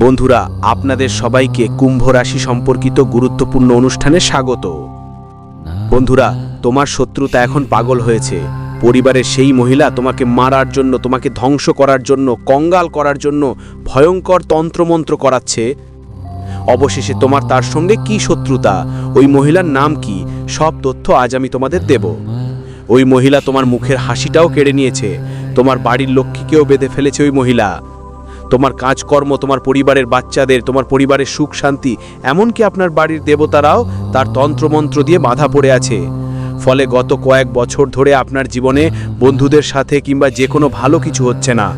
বন্ধুরা, আপনাদের সবাইকে কুম্ভ রাশি সম্পর্কিত গুরুত্বপূর্ণ অনুষ্ঠানে স্বাগত। বন্ধুরা, তোমার শত্রুতা এখন পাগল হয়েছে। পরিবারের সেই মহিলা তোমাকে মারার জন্য, তোমাকে ধ্বংস করার জন্য, কঙ্গাল করার জন্য ভয়ঙ্কর তন্ত্রমন্ত্র করাচ্ছে। অবশেষে তোমার তার সঙ্গে কি শত্রুতা? ওই মহিলার নাম কি? সব তথ্য আজ আমি তোমাদের দেব। ওই মহিলা তোমার মুখের হাসিটাও কেড়ে নিয়েছে। তোমার বাড়ির লক্ষ্মীকেও বেঁধে ফেলেছে ওই মহিলা। তোমার কাজকর্ম, তোমার পরিবারের বাচ্চাদের, তোমার পরিবারের সুখ, শান্তি, এমনকি আপনার বাড়ির দেবতারাও তার তন্ত্রমন্ত্র দিয়ে বাধা পড়ে আছে। ফলে গত কয়েক বছর ধরে আপনার জীবনে বন্ধুদের সাথে কিংবা যে কোনো ভালো কিছু হচ্ছে না।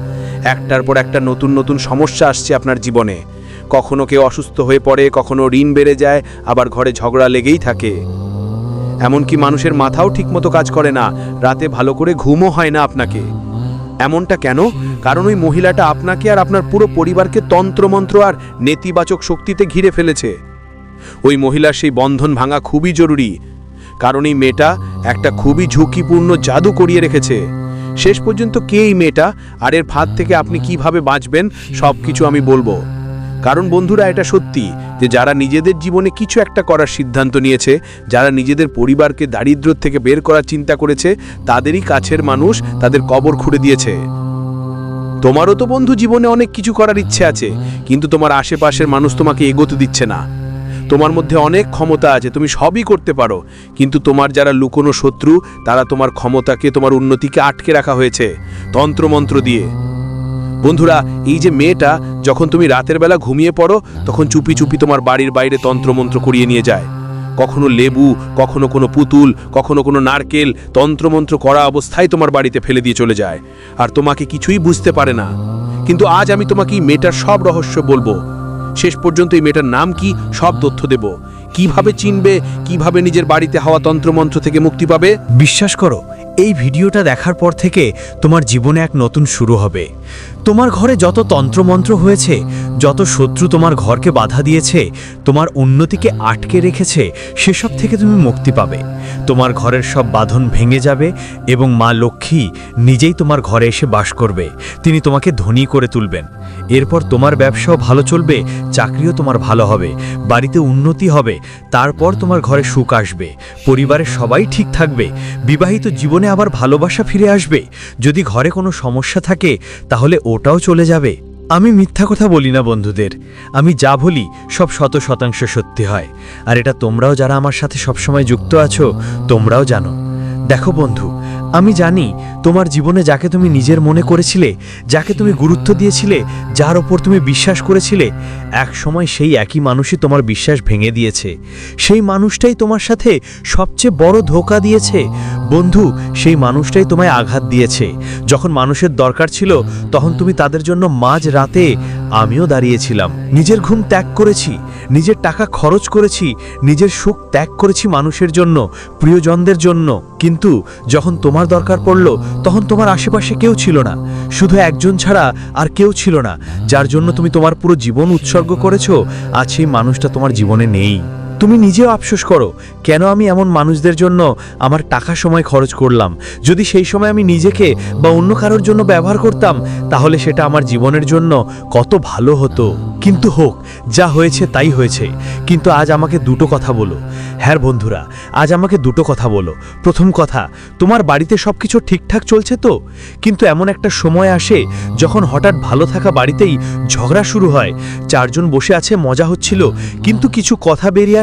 একটার পর একটা নতুন নতুন সমস্যা আসছে আপনার জীবনে। কখনো কেউ অসুস্থ হয়ে পড়ে, কখনো ঋণ বেড়ে যায়, আবার ঘরে ঝগড়া লেগেই থাকে। এমনকি মানুষের মাথাও ঠিকমতো কাজ করে না। রাতে ভালো করে ঘুমও হয় না আপনাকে। এমনটা কেন? কারণ ওই মহিলাটা আপনাকে আর আপনার পুরো পরিবারকে তন্ত্রমন্ত্র আর নেতিবাচক শক্তিতে ঘিরে ফেলেছে। ওই মহিলার সেই বন্ধন ভাঙা খুবই জরুরি। কারণ এই মেয়েটা একটা খুবই ঝুঁকিপূর্ণ জাদু করিয়ে রেখেছে। শেষ পর্যন্ত কে এই মেয়েটা? আর এর ফাঁদ থেকে আপনি কীভাবে বাঁচবেন? সব কিছু আমি বলব। কারণ বন্ধুরা, এটা সত্যি যে যারা নিজেদের জীবনে কিছু একটা করার সিদ্ধান্ত নিয়েছে, যারা নিজেদের পরিবারকে দারিদ্র থেকে বের করার চিন্তা করেছে, তাদেরই কাছের মানুষ তাদের কবর খুঁড়ে দিয়েছে। তোমারও তো বন্ধু জীবনে অনেক কিছু করার ইচ্ছে আছে, কিন্তু তোমার আশেপাশের মানুষ তোমাকে এগোতে দিচ্ছে না। তোমার মধ্যে অনেক ক্ষমতা আছে, তুমি সবই করতে পারো, কিন্তু তোমার যারা লুকোনো শত্রু, তারা তোমার ক্ষমতাকে, তোমার উন্নতিকে আটকে রাখা হয়েছে, তন্ত্রমন্ত্র দিয়ে। বন্ধুরা, এই যে মেয়েটা, যখন তুমি রাতের বেলা ঘুমিয়ে পড়ো, তখন চুপি চুপি তোমার বাড়ির বাইরে তন্ত্রমন্ত্র করিয়ে নিয়ে যায়। কখনো লেবু, কখনো কোনো পুতুল, কখনো কোনো নারকেল, তন্ত্রমন্ত্র করা অবস্থায় তোমার বাড়িতে ফেলে দিয়ে চলে যায়। আর তোমাকে কিছুই বুঝতে পারে না। কিন্তু আজ আমি তোমাকে এই মেয়েটার সব রহস্য বলব। শেষ পর্যন্ত এই মেয়েটার নাম কি, সব তথ্য দেব। কীভাবে চিনবে, কীভাবে নিজের বাড়িতে হওয়া তন্ত্রমন্ত্র থেকে মুক্তি পাবে? বিশ্বাস করো, এই ভিডিওটা দেখার পর থেকে তোমার জীবনে এক নতুন শুরু হবে। তোমার ঘরে যত তন্ত্রমন্ত্র হয়েছে, যত শত্রু তোমার ঘরকে বাধা দিয়েছে, তোমার উন্নতিকে আটকে রেখেছে, সেসব থেকে তুমি মুক্তি পাবে। তোমার ঘরের সব বাঁধন ভেঙে যাবে এবং মা লক্ষ্মী নিজেই তোমার ঘরে এসে বাস করবে। তিনি তোমাকে ধনী করে তুলবেন। এরপর তোমার ব্যবসাও ভালো চলবে, চাকরিও তোমার ভালো হবে, বাড়িতে উন্নতি হবে, তারপর তোমার ঘরে সুখ আসবে, পরিবারের সবাই ঠিক থাকবে, বিবাহিত জীবনে আবার ভালোবাসা ফিরে আসবে। যদি ঘরে কোনো সমস্যা থাকে, তাহলে ওটাও চলে যাবে। আমি মিথ্যা কথা বলি না বন্ধুদের। আমি যা বলি সব শত শতাংশ সত্যি হয়। আর এটা তোমরাও যারা আমার সাথে সবসময় যুক্ত আছো, তোমরাও জানো। দেখো বন্ধু, আমি জানি তোমার জীবনে যাকে তুমি নিজের মনে করেছিলে, যাকে তুমি গুরুত্ব দিয়েছিলে, যার ওপর তুমি বিশ্বাস করেছিলে, এক সময় সেই একই মানুষই তোমার বিশ্বাস ভেঙে দিয়েছে। সেই মানুষটাই তোমার সাথে সবচেয়ে বড় ধোকা দিয়েছে। বন্ধু, সেই মানুষটাই তোমায় আঘাত দিয়েছে। যখন মানুষের দরকার ছিল, তখন তুমি তাদের জন্য মাঝ রাতে আমিও দাঁড়িয়েছিলাম। নিজের ঘুম ত্যাগ করেছি, নিজের টাকা খরচ করেছি, নিজের সুখ ত্যাগ করেছি মানুষের জন্য, প্রিয়জনদের জন্য। কিন্তু যখন তোমার দরকার পড়ল, তখন তোমার আশেপাশে কেউ ছিল না। শুধু একজন ছাড়া আর কেউ ছিল না। যার জন্য তুমি তোমার পুরো জীবন উৎসর্গ করেছ, আজ সেই মানুষটা তোমার জীবনে নেই। তুমি নিজেও আফসোস করো, কেন আমি এমন মানুষদের জন্য আমার টাকা সময় খরচ করলাম? যদি সেই সময় আমি নিজেকে বা অন্য কারোর জন্য ব্যবহার করতাম, তাহলে সেটা আমার জীবনের জন্য কত ভালো হতো। কিন্তু হোক, যা হয়েছে তাই হয়েছে। কিন্তু আজ আমাকে দুটো কথা বলো। হ্যাঁ বন্ধুরা, আজ আমাকে দুটো কথা বলো। প্রথম কথা, তোমার বাড়িতে সব কিছু ঠিকঠাক চলছে তো? কিন্তু এমন একটা সময় আসে যখন হঠাৎ ভালো থাকা বাড়িতেই ঝগড়া শুরু হয়। চারজন বসে আছে, মজা হচ্ছিল, কিন্তু কিছু কথা বেরিয়ে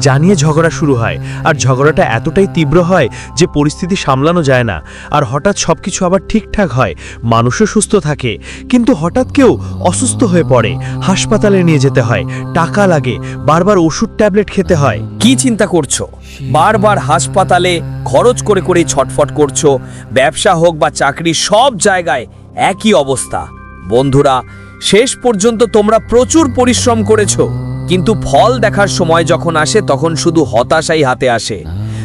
জানিয়ে ঝগড়া শুরু হয়। আর ঝগড়াটা এতটাই তীব্র হয় যে পরিস্থিতি সামলানো যায় না। আর হঠাৎ সব কিছু আবার ঠিকঠাক হয়, মানুষও সুস্থ থাকে। কিন্তু হঠাৎ কেউ অসুস্থ হয়ে পড়ে, হাসপাতালে নিয়ে যেতে হয়, টাকা লাগে, বারবার ওষুধ ট্যাবলেট খেতে হয়। কি চিন্তা করছ? বারবার হাসপাতালে খরচ করে করে ছটফট করছ, ব্যবসা হোক বা চাকরি, সব জায়গায় একই অবস্থা। বন্ধুরা, শেষ পর্যন্ত তোমরা প্রচুর পরিশ্রম করেছ। কিন্তু ফল দেখার সময় যখন আসে, তখন শুধু হতাশাই হাতে আসে।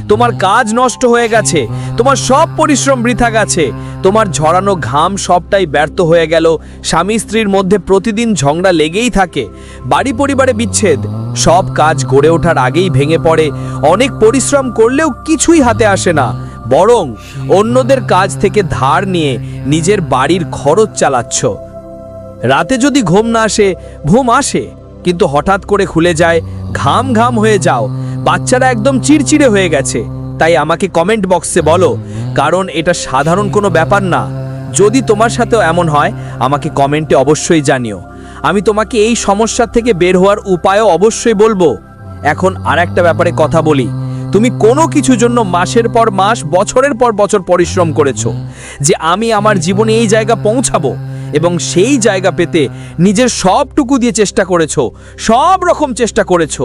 তোমার কাজ নষ্ট হয়ে গেছে, তোমার সব পরিশ্রম বৃথা গেছে, তোমার ঝরানো ঘাম সবটাই ব্যর্থ হয়ে গেল, স্বামী স্ত্রীর মধ্যে প্রতিদিন ঝগড়া লেগেই থাকে, বাড়ি পরিবারে বিচ্ছেদ, সব কাজ গড়ে ওঠার আগেই ভেঙে পড়ে, অনেক পরিশ্রম করলেও কিছুই হাতে আসে না, বরং অন্যদের কাজ থেকে ধার নিয়ে নিজের বাড়ির খরচ চালাচ্ছ। রাতে যদি ঘুম না আসে, ঘুম আসে। কিন্তু হঠাৎ করে খুলে যায়, ঘাম ঘাম হয়ে যাও। বাচ্চারা একদম চিড়চিড়ে হয়ে গেছে। তাই আমাকে কমেন্ট বক্সে বলো, কারণ এটা সাধারণ কোনো ব্যাপার না। যদি তোমার সাথেও এমন হয়, আমাকে কমেন্টে অবশ্যই জানিও। আমি তোমাকে এই সমস্যা থেকে বের হওয়ার উপায়ও অবশ্যই বলব। এখন আর একটা ব্যাপারে কথা বলি। তুমি কোনো কিছুর জন্য মাসের পর মাস, বছরের পর বছর পরিশ্রম করেছ। যে আমি আমার জীবনে এই জায়গা পৌঁছাবো এবং সেই জায়গা পেতে নিজের সবটুকু দিয়ে চেষ্টা করেছ, সব রকম চেষ্টা করেছ।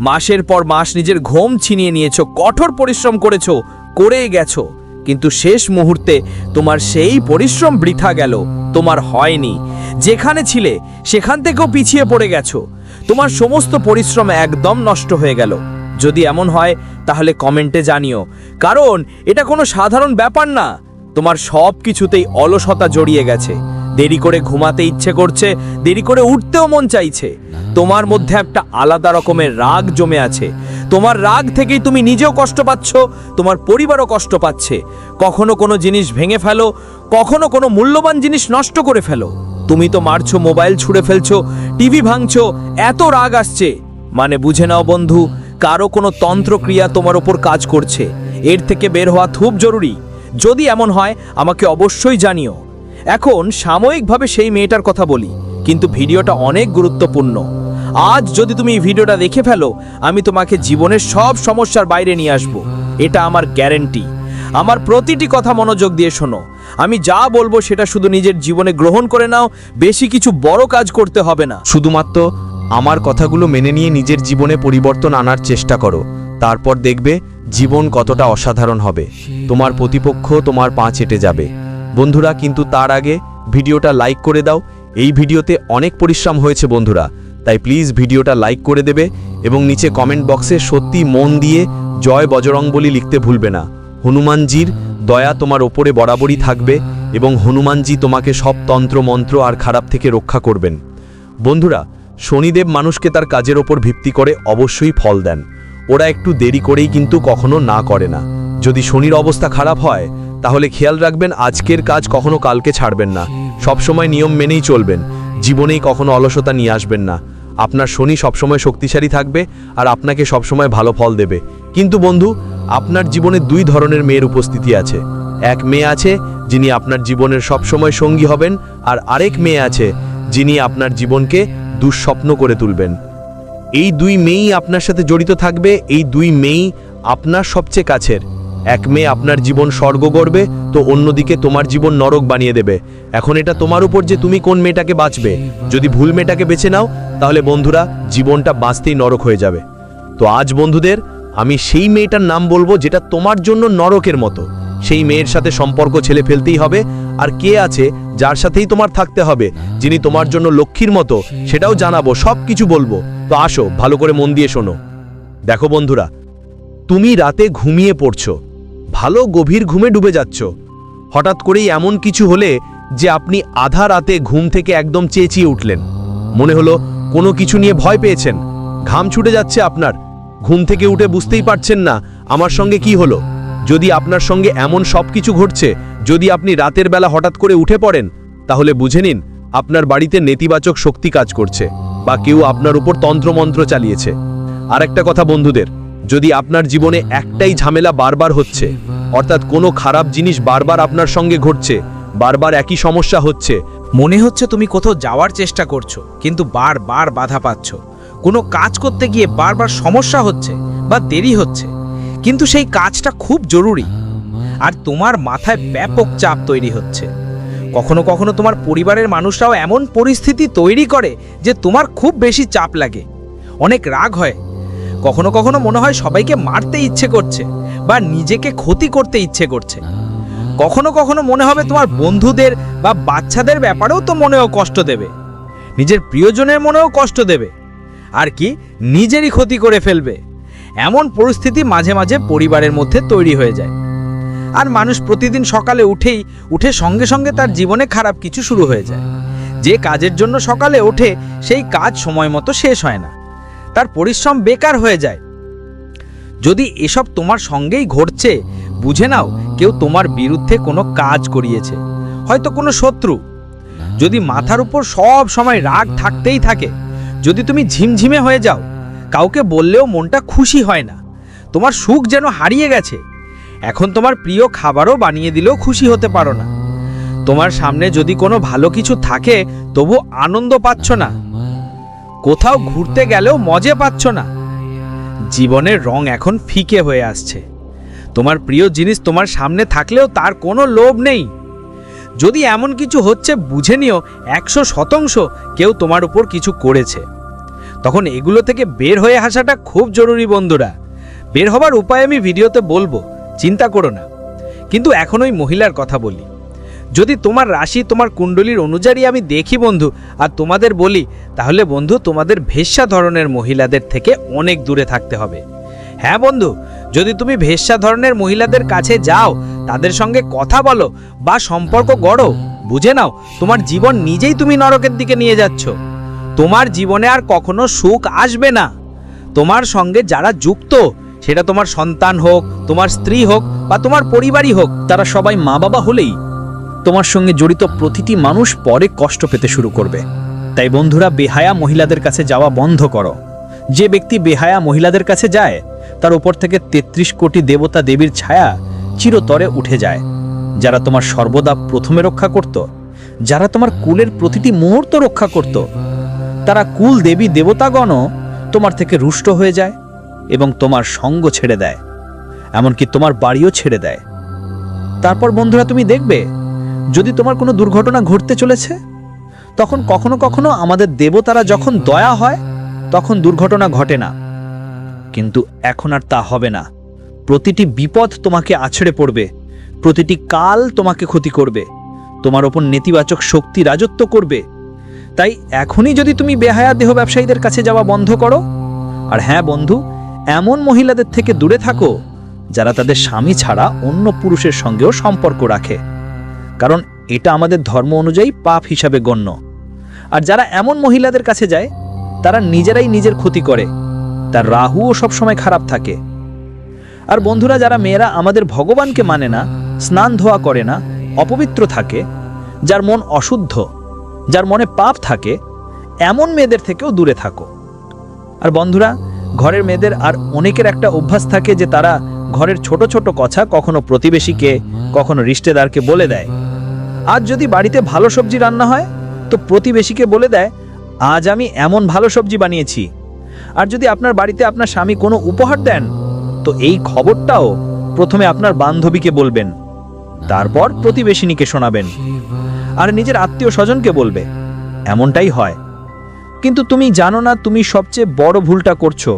মাসের পর মাস নিজের ঘুম ছিনিয়ে নিয়েছো, কঠোর পরিশ্রম করেছ, করেই গেছো। কিন্তু শেষ মুহূর্তে তোমার সেই পরিশ্রম বৃথা গেল, তোমার হয়নি। যেখানে ছিলে, সেখান থেকেও পিছিয়ে পড়ে গেছো। তোমার সমস্ত পরিশ্রম একদম নষ্ট হয়ে গেল। যদি এমন হয়, তাহলে কমেন্টে জানিও। কারণ, এটা কোনো সাধারণ ব্যাপার না। তোমার সব কিছুতেই অলসতা জড়িয়ে গেছে। দেরি করে ঘুমাতে ইচ্ছে করছে, দেরি করে উঠতেও মন চাইছে। তোমার মধ্যে একটা আলাদা রকমের রাগ জমে আছে। তোমার রাগ থেকেই তুমি নিজেও কষ্ট পাচ্ছ, তোমার পরিবারও কষ্ট পাচ্ছে। কখনো কোনো জিনিস ভেঙে ফেলো, কখনো কোনো মূল্যবান জিনিস নষ্ট করে ফেলো। তুমি তো মারছো, মোবাইল ছুঁড়ে ফেলছো, টিভি ভাঙছো, এত রাগ আসছে। মানে বুঝে নাও বন্ধু, কারও কোনো তন্ত্রক্রিয়া তোমার ওপর কাজ করছে। এর থেকে বের হওয়া খুব জরুরি। যদি এমন হয়, আমাকে অবশ্যই জানিও। এখন সাময়িকভাবে সেই মেয়েটার কথা বলি, কিন্তু ভিডিওটা অনেক গুরুত্বপূর্ণ। আজ যদি তুমি এই ভিডিওটা দেখে ফেলো, আমি তোমাকে জীবনের সব সমস্যার বাইরে নিয়ে আসব। এটা আমার গ্যারেন্টি। আমার প্রতিটি কথা মনোযোগ দিয়ে শোনো। আমি যা বলব সেটা শুধু নিজের জীবনে গ্রহণ করে নাও, বেশি কিছু বড় কাজ করতে হবে না। শুধুমাত্র আমার কথাগুলো মেনে নিয়ে নিজের জীবনে পরিবর্তন আনার চেষ্টা করো। তারপর দেখবে জীবন কতটা অসাধারণ হবে। তোমার প্রতিপক্ষ তোমার পা চেটে যাবে। বন্ধুরা, কিন্তু তার আগে ভিডিওটা লাইক করে দাও। এই ভিডিওতে অনেক পরিশ্রম হয়েছে বন্ধুরা, তাই প্লিজ ভিডিওটা লাইক করে দেবে এবং নিচে কমেন্ট বক্সে সত্যি মন দিয়ে জয় বজরং বলি লিখতে ভুলবে না। হনুমানজির দয়া তোমার ওপরে বরাবরই থাকবে এবং হনুমানজি তোমাকে সব তন্ত্র, মন্ত্র আর খারাপ থেকে রক্ষা করবেন। বন্ধুরা, শনিদেব মানুষকে তার কাজের ওপর ভিত্তি করে অবশ্যই ফল দেন। ওরা একটু দেরি করেই কিন্তু কখনো না করে না। যদি শনির অবস্থা খারাপ হয় তাহলে খেয়াল রাখবেন, আজকের কাজ কখনো কালকে ছাড়বেন না। সবসময় নিয়ম মেনেই চলবেন। জীবনেই কখনো অলসতা নিয়ে আসবেন না। আপনার শনি সবসময় শক্তিশালী থাকবে আর আপনাকে সবসময় ভালো ফল দেবে। কিন্তু বন্ধু, আপনার জীবনে দুই ধরনের মেয়ের উপস্থিতি আছে। এক মেয়ে আছে, যিনি আপনার জীবনের সবসময় সঙ্গী হবেন, আর আরেক মেয়ে আছে, যিনি আপনার জীবনকে দুঃস্বপ্ন করে তুলবেন। এই দুই মেয়েই আপনার সাথে জড়িত থাকবে, এই দুই মেয়েই আপনার সবচেয়ে কাছের। এক মেয়ে আপনার জীবন স্বর্গ করবে, তো অন্যদিকে তোমার জীবন নরক বানিয়ে দেবে। এখন এটা তোমার উপর যে তুমি কোন মেয়েটাকে বাঁচবে। যদি ভুল মেয়েটাকে বেছে নাও, তাহলে বন্ধুরা, জীবনটা বাঁচতেই নরক হয়ে যাবে। তো আজ বন্ধুদের, আমি সেই মেয়েটার নাম বলব যেটা তোমার জন্য নরকের মতো। সেই মেয়ের সাথে সম্পর্ক ছেলে ফেলতেই হবে, আর কে আছে যার সাথেই তোমার থাকতে হবে, যিনি তোমার জন্য লক্ষ্মীর মতো, সেটাও জানাব সব কিছু বলব। তো আসো, ভালো করে মন দিয়ে শোনো। দেখো বন্ধুরা, তুমি রাতে ঘুমিয়ে পড়ছো। ভালো গভীর ঘুমে ডুবে যাচ্ছ। হঠাৎ করেই এমন কিছু হলে যে আপনি আধা রাতে ঘুম থেকে একদম চেঁচিয়ে উঠলেন। মনে হলো কোনো কিছু নিয়ে ভয় পেয়েছেন। ঘাম ছুটে যাচ্ছে আপনার। ঘুম থেকে উঠে বুঝতেই পারছেন না আমার সঙ্গে কি হলো। যদি আপনার সঙ্গে এমন সব কিছু ঘটছে, যদি আপনি রাতের বেলা হঠাৎ করে উঠে পড়েন, তাহলে বুঝে নিন আপনার বাড়িতে নেতিবাচক শক্তি কাজ করছে বা কেউ আপনার উপর তন্ত্রমন্ত্র চালিয়েছে। আর একটা কথা বন্ধুদের যদি আপনার জীবনে একটাই ঝামেলা বারবার হচ্ছে, অর্থাৎ কোনো খারাপ জিনিস বারবার আপনার সঙ্গে ঘটছে, বারবার একই সমস্যা হচ্ছে, মনে হচ্ছে তুমি কোথাও যাওয়ার চেষ্টা করছ, কিন্তু বারবার বাধা পাচ্ছ। কোনো কাজ করতে গিয়ে বারবার সমস্যা হচ্ছে বা দেরি হচ্ছে, কিন্তু সেই কাজটা খুব জরুরি। আর তোমার মাথায় ব্যাপক চাপ তৈরি হচ্ছে। কখনো কখনো তোমার পরিবারের মানুষরাও এমন পরিস্থিতি তৈরি করে যে তোমার খুব বেশি চাপ লাগে। অনেক রাগ হয় কখনো কখনো মনে হয় সবাইকে মারতে ইচ্ছে করছে বা নিজেকে ক্ষতি করতে ইচ্ছে করছে। কখনো কখনো মনে হবে তোমার বন্ধুদের বা বাচ্চাদের ব্যাপারেও তো মনেও কষ্ট দেবে। নিজের প্রিয়জনের মনেও কষ্ট দেবে। আর কি, নিজেরই ক্ষতি করে ফেলবে। এমন পরিস্থিতি মাঝে মাঝে পরিবারের মধ্যে তৈরি হয়ে যায়। আর মানুষ প্রতিদিন সকালে উঠেই, উঠে সঙ্গে সঙ্গে তার জীবনে খারাপ কিছু শুরু হয়ে যায়। যে কাজের জন্য সকালে ওঠে, সেই কাজ সময় মতো শেষ হয় না। তার পরিশ্রম বেকার হয়ে যায়। যদি এসব তোমার সঙ্গেই ঘটছে, বুঝে নাও কেউ তোমার বিরুদ্ধে কোনো কাজ করিয়েছে। হয়তো কোনো শত্রু। যদি মাথার উপর সব সময় রাগ থাকতেই থাকে, যদি তুমি ঝিমঝিমে হয়ে যাও, কাউকে বললেও মনটা খুশি হয় না। তোমার সুখ যেন হারিয়ে গেছে। এখন তোমার প্রিয় খাবারও বানিয়ে দিলেও খুশি হতে পারো না। তোমার সামনে যদি কোনো ভালো কিছু থাকে, তবু আনন্দ পাচ্ছ না। কোথাও ঘুরতে গেলেও মজে পাচ্ছ না। জীবনের রং এখন ফিকে হয়ে আসছে। তোমার প্রিয় জিনিস তোমার সামনে থাকলেও তার কোনো লোভ নেই। যদি এমন কিছু হচ্ছে, বুঝে নিও, একশো শতাংশ কেউ তোমার উপর কিছু করেছে। তখন এগুলো থেকে বের হয়ে আসাটা খুব জরুরি বন্ধুরা। বের হবার উপায় আমি ভিডিওতে বলব, চিন্তা করো না। কিন্তু এখন ওই মহিলার কথা বলি। যদি তোমার রাশি তোমার কুণ্ডলীর অনুযায়ী আমি দেখি বন্ধু আর তোমাদের বলি, তাহলে বন্ধু তোমাদের ভেস্যা ধরনের মহিলাদের থেকে অনেক দূরে থাকতে হবে। হ্যাঁ বন্ধু, যদি তুমি ভেস্যা ধরনের মহিলাদের কাছে যাও, তাদের সঙ্গে কথা বলো বা সম্পর্ক গড়ো, বুঝে নাও তোমার জীবন নিজেই তুমি নরকের দিকে নিয়ে যাচ্ছ। তোমার জীবনে আর কখনো সুখ আসবে না। তোমার সঙ্গে যারা যুক্ত, সেটা তোমার সন্তান হোক, তোমার স্ত্রী হোক বা তোমার পরিবারই হোক, তারা সবাই মা বাবা হলেই তোমার সঙ্গে জড়িত প্রতিটি মানুষ পরে কষ্ট পেতে শুরু করবে। তাই বন্ধুরা, বেহায়া মহিলাদের কাছে যাওয়া বন্ধ করো। যে ব্যক্তি বেহায়া মহিলাদের কাছে যায়, তার উপর থেকে ৩৩ কোটি দেবতা দেবীর ছায়া চিরতরে উঠে যায়। যারা তোমার সর্বদা প্রথমে রক্ষা করত, যারা তোমার কুলের প্রতিটি মুহূর্ত রক্ষা করত, তারা কুল দেবী দেবতাগণও তোমার থেকে রুষ্ট হয়ে যায় এবং তোমার সঙ্গ ছেড়ে দেয়, এমনকি তোমার বাড়িও ছেড়ে দেয়। তারপর বন্ধুরা, তুমি দেখবে যদি তোমার কোনো দুর্ঘটনা ঘটতে চলেছে, তখন কখনো কখনো আমাদের দেবতারা যখন দয়া হয়, তখন দুর্ঘটনা ঘটে না। কিন্তু এখন আর তা হবে না। প্রতিটি বিপদ তোমাকে আছড়ে পড়বে। প্রতিটি কাল তোমাকে ক্ষতি করবে। তোমার ওপর নেতিবাচক শক্তি রাজত্ব করবে। তাই এখনই যদি তুমি বেহায়া দেহ ব্যবসায়ীদের কাছে যাওয়া বন্ধ করো, আর হ্যাঁ বন্ধু, এমন মহিলাদের থেকে দূরে থাকো, যারা তাদের স্বামী ছাড়া অন্য পুরুষের সঙ্গেও সম্পর্ক রাখে। কারণ এটা আমাদের ধর্ম অনুযায়ী পাপ হিসাবে গণ্য। আর যারা এমন মহিলাদের কাছে যায়, তারা নিজেরাই নিজের ক্ষতি করে। তার রাহুও সবসময় খারাপ থাকে। আর বন্ধুরা, যারা মেয়েরা আমাদের ভগবানকে মানে না, স্নান ধোয়া করে না, অপবিত্র থাকে, যার মন অশুদ্ধ, যার মনে পাপ থাকে, এমন মেয়েদের থেকেও দূরে থাকো। আর বন্ধুরা, ঘরের মেয়েদের আর অনেকের একটা অভ্যাস থাকে যে তারা ঘরের ছোট ছোট কথা কখনো প্রতিবেশীকে, কখনো রিশতেদারকে বলে দেয়। আজ যদি বাড়িতে ভালো সবজি রান্না হয়, তো প্রতিবেশীকে বলে দেয়, আজ আমি এমন ভালো সবজি বানিয়েছি। আর যদি আপনার বাড়িতে আপনার স্বামী কোনো উপহার দেন, তো এই খবরটাও প্রথমে আপনার বান্ধবীকে বলবেন, তারপর প্রতিবেশিনীকে শোনাবেন, আর নিজের আত্মীয় স্বজনকে বলবে, এমনটাই হয়। কিন্তু তুমি জানো না তুমি সবচেয়ে বড় ভুলটা করছ।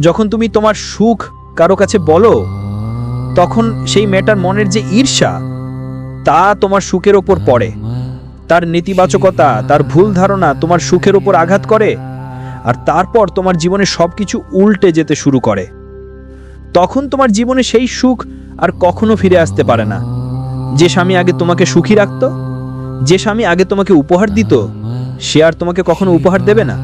যখন তুমি তোমার সুখ কারও কাছে বলো, তখন সেই মেয়েটার মনের যে ঈর্ষা তা তোমার সুখের ওপর পড়ে। তার নেতিবাচকতা, তার ভুল ধারণা তোমার সুখের ওপর আঘাত করে, আর তারপর তোমার জীবনে সবকিছু উল্টে যেতে শুরু করে। তখন তোমার জীবনে সেই সুখ আর কখনো ফিরে আসতে পারে না। যে স্বামী আগে তোমাকে সুখী রাখত, যে স্বামী আগে তোমাকে উপহার দিত, সে আর তোমাকে কখনো উপহার দেবে না।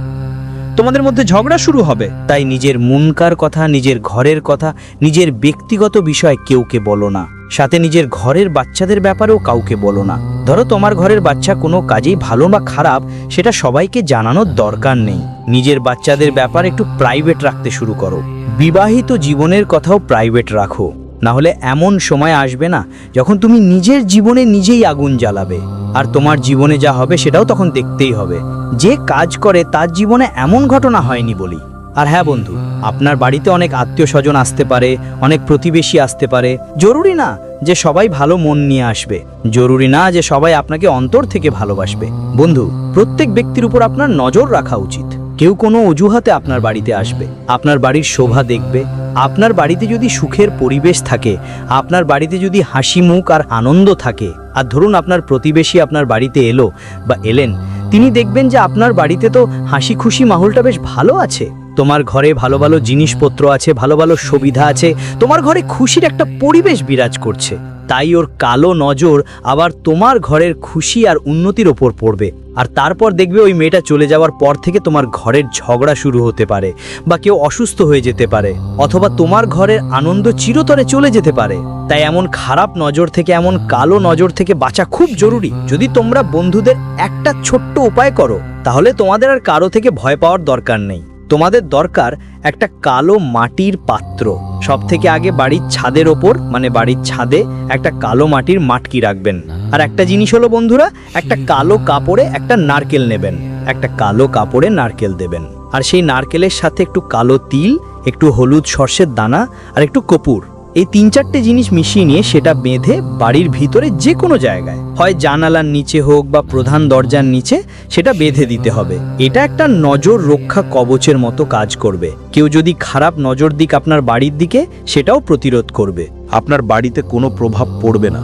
তোমাদের মধ্যে ঝগড়া শুরু হবে। তাই নিজের মুনকার কথা, নিজের ঘরের কথা, নিজের ব্যক্তিগত বিষয় কেউকে বলো না। সাথে নিজের ঘরের বাচ্চাদের ব্যাপারেও কাউকে বলো না। ধরো তোমার ঘরের বাচ্চা কোনো কাজেই ভালো বা খারাপ, সেটা সবাইকে জানানোর দরকার নেই। নিজের বাচ্চাদের ব্যাপার একটু প্রাইভেট রাখতে শুরু করো। বিবাহিত জীবনের কথাও প্রাইভেট রাখো। না হলে এমন সময় আসবে না যখন তুমি নিজের জীবনে নিজেই আগুন জ্বালাবে। আর তোমার জীবনে যা হবে সেটাও তখন দেখতেই হবে। যে কাজ করে তার জীবনে এমন ঘটনা হয়নি বলি আর হ্যাঁ বন্ধু, আপনার বাড়িতে অনেক আত্মীয় স্বজন আসতে পারে, অনেক প্রতিবেশী আসতে পারে। জরুরি না যে সবাই ভালো মন নিয়ে আসবে। জরুরি না যে সবাই আপনাকে অন্তর থেকে ভালোবাসবে। বন্ধু, প্রত্যেক ব্যক্তির উপর আপনার নজর রাখা উচিত। কেউ কোনো অজুহাতে আপনার বাড়িতে আসবে। আপনার বাড়ির শোভা দেখবে। আপনার বাড়িতে যদি সুখের পরিবেশ থাকে, আপনার বাড়িতে যদি হাসি, মুখ আর আনন্দ থাকে, আর ধরুন আপনার প্রতিবেশী আপনার বাড়িতে এলো বা এলেন, তিনি দেখবেন যে আপনার বাড়িতে তো হাসি খুশি মাহলটা বেশ ভালো আছে। তোমার ঘরে ভালো ভালো জিনিসপত্র আছে, ভালো ভালো সুবিধা আছে, তোমার ঘরে খুশির একটা পরিবেশ বিরাজ করছে। তাই ওর কালো নজর আবার তোমার ঘরের খুশি আর উন্নতির ওপর পড়বে। আর তারপর দেখবে ওই মেয়েটা চলে যাওয়ার পর থেকে তোমার ঘরের ঝগড়া শুরু হতে পারে বা কেউ অসুস্থ হয়ে যেতে পারে অথবা তোমার ঘরের আনন্দ চিরতরে চলে যেতে পারে। তাই এমন খারাপ নজর থেকে, এমন কালো নজর থেকে বাঁচা খুব জরুরি। যদি তোমরা বন্ধুদের একটা ছোট্ট উপায় করো, তাহলে তোমাদের আর কারও থেকে ভয় পাওয়ার দরকার নেই। তোমাদের দরকার একটা কালো মাটির পাত্র। সব থেকে আগে বাড়ির ছাদের ওপর মানে বাড়ির ছাদে, একটা কালো মাটির মাটকি রাখবেন। আর একটা জিনিস হলো বন্ধুরা, একটা কালো কাপড়ে একটা নারকেল নেবেন। একটা কালো কাপড়ে নারকেল দেবেন। আর সেই নারকেলের সাথে একটু কালো তিল, একটু হলুদ সর্ষের দানা, আর একটু কপুর। এই তিন চারটে জিনিস মিশিয়ে নিয়ে সেটা বেঁধে বাড়ির ভিতরে যে কোনো জায়গায়। হয় জানালার নিচে হোক বা প্রধান দরজার নিচে, সেটা বেঁধে দিতে হবে। এটা একটা নজর রক্ষা কবচের মতো কাজ করবে। কেউ যদি খারাপ নজর দিক আপনার বাড়ির দিকে, সেটাও প্রতিরোধ করবে। আপনার বাড়িতে কোনো প্রভাব পড়বে না।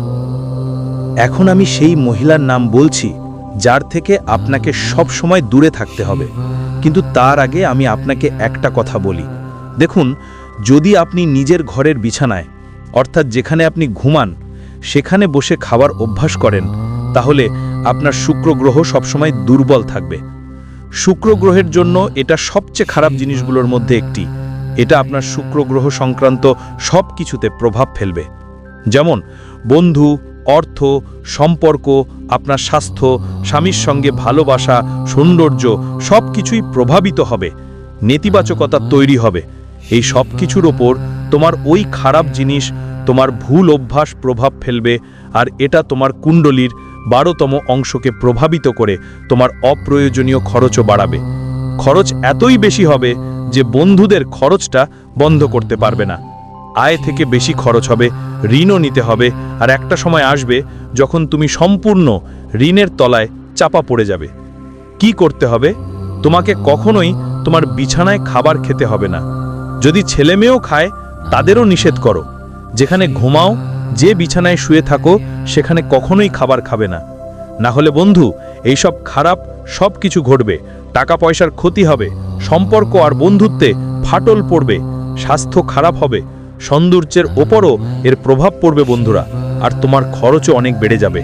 এখন আমি সেই মহিলার নাম বলছি, যার থেকে আপনাকে সব সময় দূরে থাকতে হবে। কিন্তু তার আগে আমি আপনাকে একটা কথা বলি। দেখুন যদি আপনি নিজের ঘরের বিছানায়, অর্থাৎ যেখানে আপনি ঘুমান, সেখানে বসে খাবার অভ্যাস করেন, তাহলে আপনার শুক্র গ্রহ সবসময় দুর্বল থাকবে। শুক্র গ্রহের জন্য এটা সবচেয়ে খারাপ জিনিসগুলোর মধ্যে একটি। এটা আপনার শুক্র গ্রহ সংক্রান্ত সব কিছুতে প্রভাব ফেলবে। যেমন, বন্ধু, অর্থ, সম্পর্ক, আপনার স্বাস্থ্য, স্বামীর সঙ্গে ভালোবাসা, সৌন্দর্য সব কিছুই প্রভাবিত হবে। নেতিবাচকতা তৈরি হবে। এই সব কিছুর ওপর তোমার ওই খারাপ জিনিস তোমার ভুল অভ্যাস প্রভাব ফেলবে, আর এটা তোমার কুণ্ডলীর বারোতম অংশকে প্রভাবিত করে তোমার অপ্রয়োজনীয় খরচও বাড়াবে। খরচ এতই বেশি হবে যে বন্ধুদের খরচটা বন্ধ করতে পারবে না। আয় থেকে বেশি খরচ হবে, ঋণও নিতে হবে, আর একটা সময় আসবে যখন তুমি সম্পূর্ণ ঋণের তলায় চাপা পড়ে যাবে। কি করতে হবে? তোমাকে কখনোই তোমার বিছানায় খাবার খেতে হবে না। যদি ছেলে মেয়েও খায়, তাদেরও নিষেধ করো। যেখানে ঘুমাও, যে বিছানায় শুয়ে থাকো, সেখানে কখনোই খাবার খাবে না। না হলে বন্ধু, এইসব খারাপ সব কিছু ঘটবে। টাকা পয়সার ক্ষতি হবে, সম্পর্ক আর বন্ধুত্বে ফাটল পড়বে, স্বাস্থ্য খারাপ হবে, সৌন্দর্যের ওপরও এর প্রভাব পড়বে বন্ধুরা, আর তোমার খরচও অনেক বেড়ে যাবে।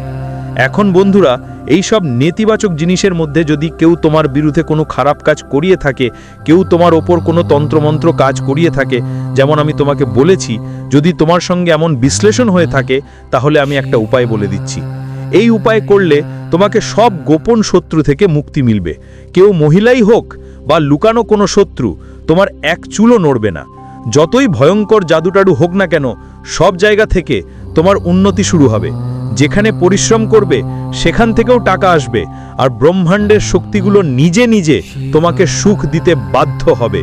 এখন বন্ধুরা এই সব নেতিবাচক জিনিসের মধ্যে যদি কেউ তোমার বিরুদ্ধে কোনো খারাপ কাজ করিয়ে থাকে, কেউ তোমার ওপর কোনো তন্ত্রমন্ত্র কাজ করিয়ে থাকে, যেমন আমি তোমাকে বলেছি, যদি তোমার সঙ্গে এমন বিশ্লেষণ হয়ে থাকে, তাহলে আমি একটা উপায় বলে দিচ্ছি। এই উপায় করলে তোমাকে সব গোপন শত্রু থেকে মুক্তি মিলবে। কেউ মহিলাই হোক বা লুকানো কোনো শত্রু, তোমার এক চুলও নড়বে না। যতই ভয়ঙ্কর জাদুটাডু হোক না কেন, সব জায়গা থেকে তোমার উন্নতি শুরু হবে। যেখানে পরিশ্রম করবে, সেখান থেকেও টাকা আসবে, আর ব্রহ্মাণ্ডের শক্তিগুলো নিজে নিজে তোমাকে সুখ দিতে বাধ্য হবে।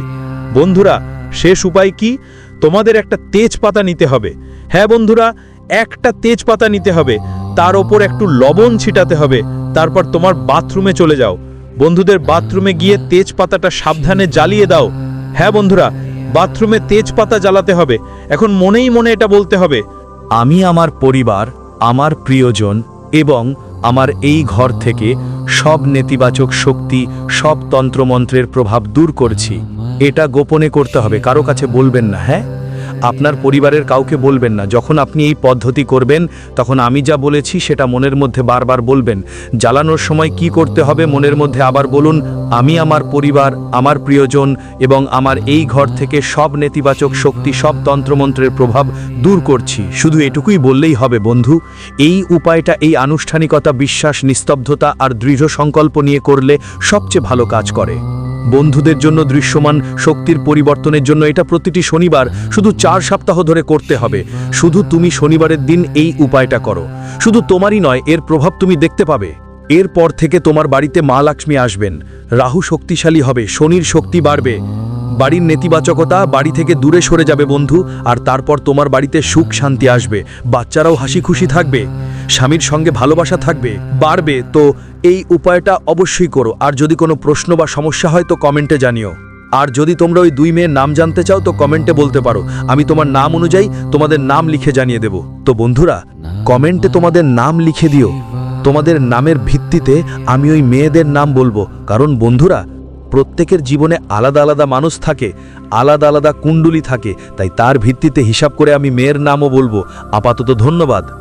বন্ধুরা, শেষ উপায় কি? তোমাদের একটা তেজপাতা নিতে হবে। হ্যাঁ বন্ধুরা, একটা তেজপাতা নিতে হবে। তার ওপর একটু লবণ ছিটাতে হবে। তারপর তোমার বাথরুমে চলে যাও। বন্ধুদের বাথরুমে গিয়ে তেজপাতাটা সাবধানে জ্বালিয়ে দাও। হ্যাঁ বন্ধুরা, বাথরুমে তেজপাতা জ্বালাতে হবে। এখন মনেই মনে এটা বলতে হবে, আমি আমার পরিবার আমার প্রিয়জন এবং আমার এই ঘর থেকে সব নেতিবাচক শক্তি, সব তন্ত্রমন্ত্রের প্রভাব দূর করছি। এটা গোপনে করতে হবে, কারও কাছে বলবেন না হ্যাঁ? আপনার পরিবারের কাউকে বলবেন না। যখন আপনি এই পদ্ধতি করবেন, তখন আমি যা বলেছি সেটা মনের মধ্যে বারবার বলবেন। জ্বালানোর সময় কি করতে হবে মনের মধ্যে আবার বলুন, আমি আমার পরিবার, আমার প্রিয়জন এবং আমার এই ঘর থেকে সব নেতিবাচক শক্তি, সব তন্ত্রমন্ত্রের প্রভাব দূর করছি। শুধু এটুকুই বললেই হবে বন্ধু, এই উপায়টা, এই আনুষ্ঠানিকতা, বিশ্বাস, নিস্তব্ধতা আর দৃঢ় সংকল্প নিয়ে করলে সবচেয়ে ভালো কাজ করে। বন্ধুদের জন্য দৃশ্যমান শক্তির পরিবর্তনের জন্য এটা প্রতিটি শনিবার শুধু চার সপ্তাহ ধরে করতে হবে। শুধু তুমি শনিবারের দিন এই উপায়টা করো। শুধু তোমারই নয়, এর প্রভাব তুমি দেখতে পাবে। এরপর থেকে তোমার বাড়িতে মা লক্ষ্মী আসবেন। রাহু শক্তিশালী হবে, শনির শক্তি বাড়বে। বাড়ির নেতিবাচকতা বাড়ি থেকে দূরে সরে যাবে বন্ধু, আর তারপর তোমার বাড়িতে সুখ শান্তি আসবে। বাচ্চারাও হাসি খুশি থাকবে। স্বামীর সঙ্গে ভালোবাসা থাকবে, বাড়বে, তো এই উপায়টা অবশ্যই করো। আর যদি কোনো প্রশ্ন বা সমস্যা হয়, তো কমেন্টে জানিও। আর যদি তোমরা ওই দুই মেয়ের নাম জানতে চাও, তো কমেন্টে বলতে পারো। আমি তোমার নাম অনুযায়ী তোমাদের নাম লিখে জানিয়ে দেব। তো বন্ধুরা, কমেন্টে তোমাদের নাম লিখে দিও। তোমাদের নামের ভিত্তিতে আমি ওই মেয়েদের নাম বলব। কারণ বন্ধুরা, প্রত্যেকের জীবনে আলাদা আলাদা মানুষ থাকে, আলাদা আলাদা কুণ্ডুলি থাকে। তাই তার ভিত্তিতে হিসাব করে আমি মেয়ের নামও বলব। আপাতত ধন্যবাদ।